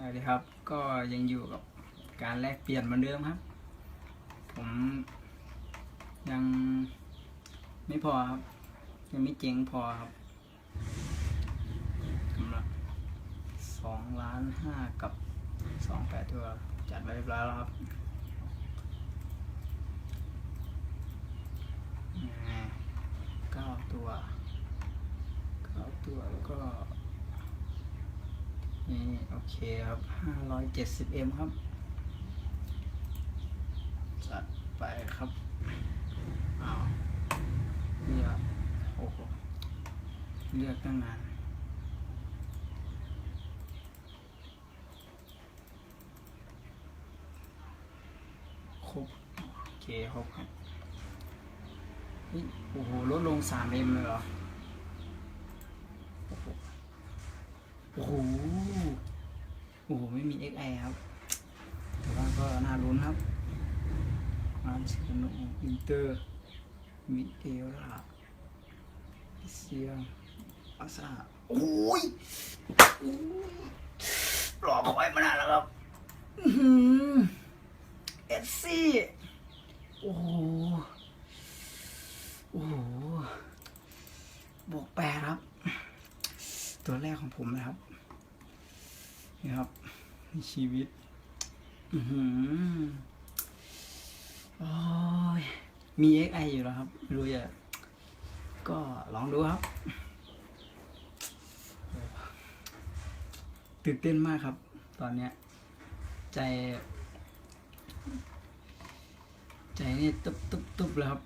สวัสดีครับ ก็ยังอยู่กับการแลกเปลี่ยนเหมือนเดิมครับ ผมยังไม่พอครับ ยังไม่เจ๋งพอครับสำหรับสองล้านห้ากับสองแปดตัวจัดไว้เรียบร้อยแล้วครับอ่าเก้าตัวเก้าตัวแล้วก็ นี่โอเคครับห้าร้อยเจ็ดสิบเอ็มครับ จัดไปครับอ้าวนี่ครับโอ้โหเลือกตั้งนานครบโอเคครบครับฮ้ยโอ้โหลดลงสามเอ็มเลยเหรอโห โอ้โห โอ้โห ไม่มี XI ครับ แต่ว่าก็น่าลุ้นครับร้านชิโนอินเตอร์ มิเดล่าเซียงอาซาโอ้ยรอคอยมานานแล้วครับเอสซี่ โอ้โห โอ้โหบวกแปดครับ ตัวแรกของผมนะครับนี่ครับชีวิต อือหือโอ้ยมี XI อยู่แล้วครับรู้จะก็ลองดูครับ ตื่นเต้นมากครับ ตอนเนี้ย ใจ ใจนี่ตุบตุบตุบเลยครับ